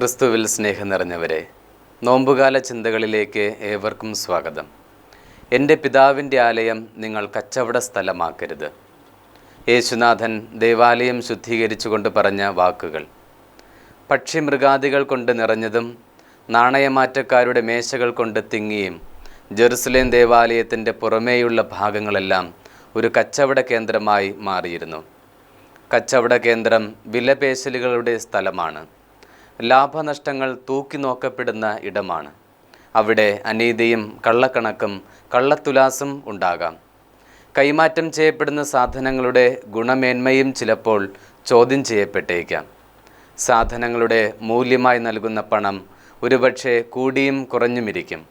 ക്രിസ്തുവിൽ സ്നേഹം നിറഞ്ഞവരെ നോമ്പുകാല ചിന്തകളിലേക്ക് ഏവർക്കും സ്വാഗതം. എന്റെ പിതാവിന്റെ ആലയം നിങ്ങൾ കച്ചവട സ്ഥലമാക്കരുത്. യേശുനാഥൻ ദേവാലയം ശുദ്ധീകരിച്ചുകൊണ്ട് പറഞ്ഞ വാക്കുകൾ. പക്ഷിമൃഗാദികൾ കൊണ്ട് നിറഞ്ഞതും നാണയമാറ്റക്കാരുടെ മേശകൾ കൊണ്ട് തിങ്ങിയും ജെറുസലേം ദേവാലയത്തിന്റെ പുറമേയുള്ള ഭാഗങ്ങളെല്ലാം ഒരു കച്ചവട കേന്ദ്രമായി മാറിയിരുന്നു. കച്ചവട കേന്ദ്രം വിലപേശലുകളുടെ സ്ഥലമാണ്. ലാഭനഷ്ടങ്ങൾ തൂക്കി നോക്കപ്പെടുന്ന ഇടമാണ്. അവിടെ അനീതിയും കള്ളക്കണക്കും കള്ളത്തുലാസും ഉണ്ടാകാം. കൈമാറ്റം ചെയ്യപ്പെടുന്ന സാധനങ്ങളുടെ ഗുണമേന്മയും ചിലപ്പോൾ ചോദ്യം ചെയ്യപ്പെട്ടേക്കാം. സാധനങ്ങളുടെ മൂല്യമായി നൽകുന്ന പണം ഒരുപക്ഷെ കൂടിയും കുറഞ്ഞുമിരിക്കും.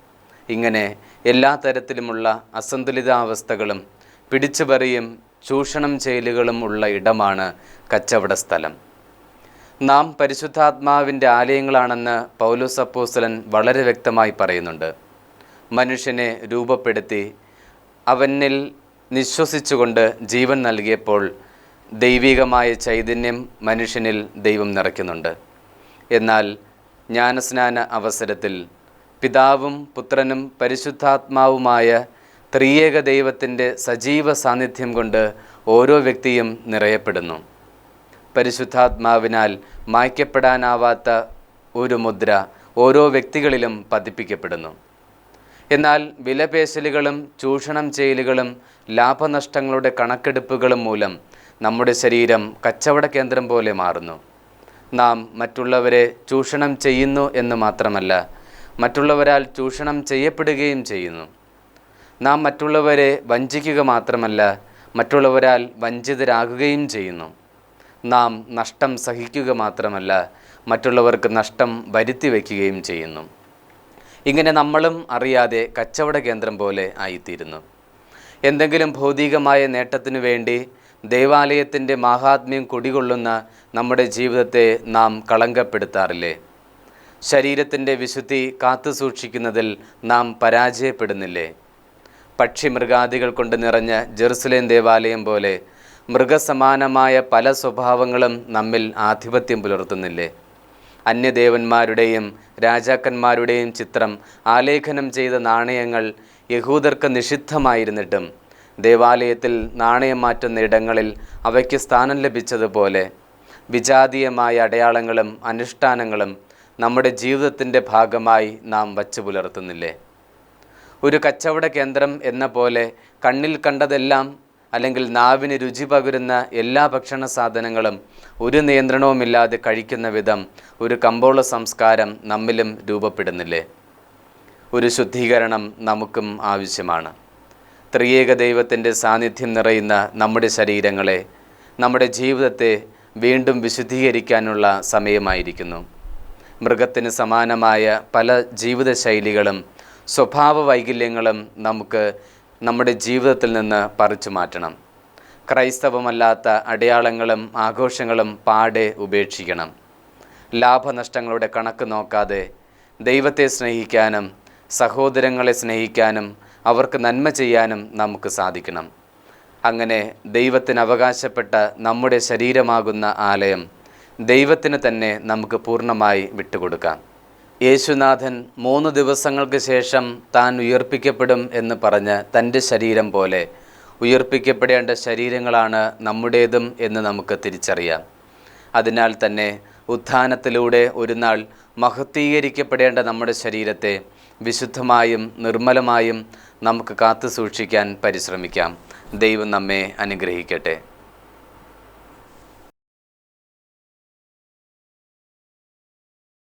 ഇങ്ങനെ എല്ലാ തരത്തിലുമുള്ള അസന്തുലിതാവസ്ഥകളും പിടിച്ചുപറിയും ചൂഷണം ചെയ്യലുകളും ഉള്ള ഇടമാണ് കച്ചവട സ്ഥലം നാം പരിശുദ്ധാത്മാവിന്റെ ആലയങ്ങളാണെന്ന് പൗലോസ് അപ്പോസ്തലൻ വളരെ വ്യക്തമായി പറയുന്നുണ്ട്. മനുഷ്യനെ രൂപപ്പെടുത്തി അവനിൽ നിശ്വസിച്ചുകൊണ്ട് ജീവൻ നൽകിയപ്പോൾ ദൈവികമായ ചൈതന്യം മനുഷ്യനിൽ ദൈവം നിറയ്ക്കുന്നുണ്ട്. എന്നാൽ ജ്ഞാനസ്നാന അവസരത്തിൽ പിതാവും പുത്രനും പരിശുദ്ധാത്മാവുമായ ത്രിയേക ദൈവത്തിന്റെ സജീവ സാന്നിധ്യം കൊണ്ട് ഓരോ വ്യക്തിയും നിറയപ്പെടുന്നു. പരിശുദ്ധാത്മാവിനാൽ മായ്ക്കപ്പെടാനാവാത്ത ഒരു മുദ്ര ഓരോ വ്യക്തികളിലും പതിപ്പിക്കപ്പെടുന്നു. എന്നാൽ വിലപേശലുകളും ചൂഷണം ചെയ്യലുകളും ലാഭനഷ്ടങ്ങളുടെ കണക്കെടുപ്പുകളും മൂലം നമ്മുടെ ശരീരം കച്ചവട കേന്ദ്രം പോലെ മാറുന്നു. നാം മറ്റുള്ളവരെ ചൂഷണം ചെയ്യുന്നു എന്ന് മാത്രമല്ല മറ്റുള്ളവരാൽ ചൂഷണം ചെയ്യപ്പെടുകയും ചെയ്യുന്നു. നാം മറ്റുള്ളവരെ വഞ്ചിക്കുക മാത്രമല്ല മറ്റുള്ളവരാൽ വഞ്ചിതരാകുകയും ചെയ്യുന്നു. നാം നഷ്ടം സഹിക്കുക മാത്രമല്ല മറ്റുള്ളവർക്ക് നഷ്ടം വരുത്തി വയ്ക്കുകയും ചെയ്യുന്നു. ഇങ്ങനെ നമ്മളും അറിയാതെ കച്ചവട കേന്ദ്രം പോലെ ആയിത്തീരുന്നു. എന്തെങ്കിലും ഭൗതികമായ നേട്ടത്തിനു വേണ്ടി ദേവാലയത്തിന്റെ മാഹാത്മ്യം കുടികൊള്ളുന്ന നമ്മുടെ ജീവിതത്തെ നാം കളങ്കപ്പെടുത്താറില്ലേ? ശരീരത്തിന്റെ വിശുദ്ധി കാത്തു സൂക്ഷിക്കുന്നതിൽ നാം പരാജയപ്പെടുന്നില്ലേ? പക്ഷി മൃഗാദികൾ കൊണ്ട് നിറഞ്ഞ ജെറുസലേം ദേവാലയം പോലെ മൃഗസമാനമായ പല സ്വഭാവങ്ങളും നമ്മിൽ ആധിപത്യം പുലർത്തുന്നില്ലേ? അന്യദേവന്മാരുടെയും രാജാക്കന്മാരുടെയും ചിത്രം ആലേഖനം ചെയ്ത നാണയങ്ങൾ യഹൂദർക്ക് നിഷിദ്ധമായിരുന്നിട്ടും ദേവാലയത്തിൽ നാണയം മാറ്റുന്ന ഇടങ്ങളിൽ അവയ്ക്ക് സ്ഥാനം ലഭിച്ചതുപോലെ വിജാതീയമായ അടയാളങ്ങളും അനുഷ്ഠാനങ്ങളും നമ്മുടെ ജീവിതത്തിന്റെ ഭാഗമായി നാം വച്ചു പുലർത്തുന്നില്ലേ? ഒരു കച്ചവട കേന്ദ്രം എന്ന പോലെ കണ്ണിൽ കണ്ടതെല്ലാം അല്ലെങ്കിൽ നാവിന് രുചി പകരുന്ന എല്ലാ ഭക്ഷണ സാധനങ്ങളും ഒരു നിയന്ത്രണവുമില്ലാതെ കഴിക്കുന്ന വിധം ഒരു കമ്പോള സംസ്കാരം നമ്മിലും രൂപപ്പെടുന്നില്ലേ? ഒരു ശുദ്ധീകരണം നമുക്കും ആവശ്യമാണ്. ത്രിയേക ദൈവത്തിന്റെ സാന്നിധ്യം നിറയുന്ന നമ്മുടെ ശരീരങ്ങളെ നമ്മുടെ ജീവിതത്തെ വീണ്ടും വിശുദ്ധീകരിക്കാനുള്ള സമയമായിരിക്കുന്നു. മൃഗത്തിന് സമാനമായ പല ജീവിതശൈലികളും സ്വഭാവ വൈകല്യങ്ങളും നമുക്ക് നമ്മുടെ ജീവിതത്തിൽ നിന്ന് പറിച്ചു മാറ്റണം. ക്രൈസ്തവമല്ലാത്ത അടയാളങ്ങളും ആഘോഷങ്ങളും പാടെ ഉപേക്ഷിക്കണം. ലാഭനഷ്ടങ്ങളുടെ കണക്ക് നോക്കാതെ ദൈവത്തെ സ്നേഹിക്കാനും സഹോദരങ്ങളെ സ്നേഹിക്കാനും അവർക്ക് നന്മ ചെയ്യാനും നമുക്ക് സാധിക്കണം. അങ്ങനെ ദൈവത്തിന് അവകാശപ്പെട്ട നമ്മുടെ ശരീരമാകുന്ന ആലയം ദൈവത്തിന് തന്നെ നമുക്ക് പൂർണമായി വിട്ടുകൊടുക്കാം. യേശുനാഥൻ മൂന്ന് ദിവസങ്ങൾക്ക് ശേഷം താൻ ഉയർപ്പിക്കപ്പെടും എന്ന് പറഞ്ഞ് തന്റെ ശരീരം പോലെ ഉയർപ്പിക്കപ്പെടേണ്ട ശരീരങ്ങളാണ് നമ്മുടേതും എന്ന് നമുക്ക് തിരിച്ചറിയാം. അതിനാൽ തന്നെ ഉത്ഥാനത്തിലൂടെ ഒരു നാൾ മഹത്വീകരിക്കപ്പെടേണ്ട നമ്മുടെ ശരീരത്തെ വിശുദ്ധമായും നിർമ്മലമായും നമുക്ക് കാത്തു സൂക്ഷിക്കാൻ പരിശ്രമിക്കാം. ദൈവം നമ്മെ അനുഗ്രഹിക്കട്ടെ.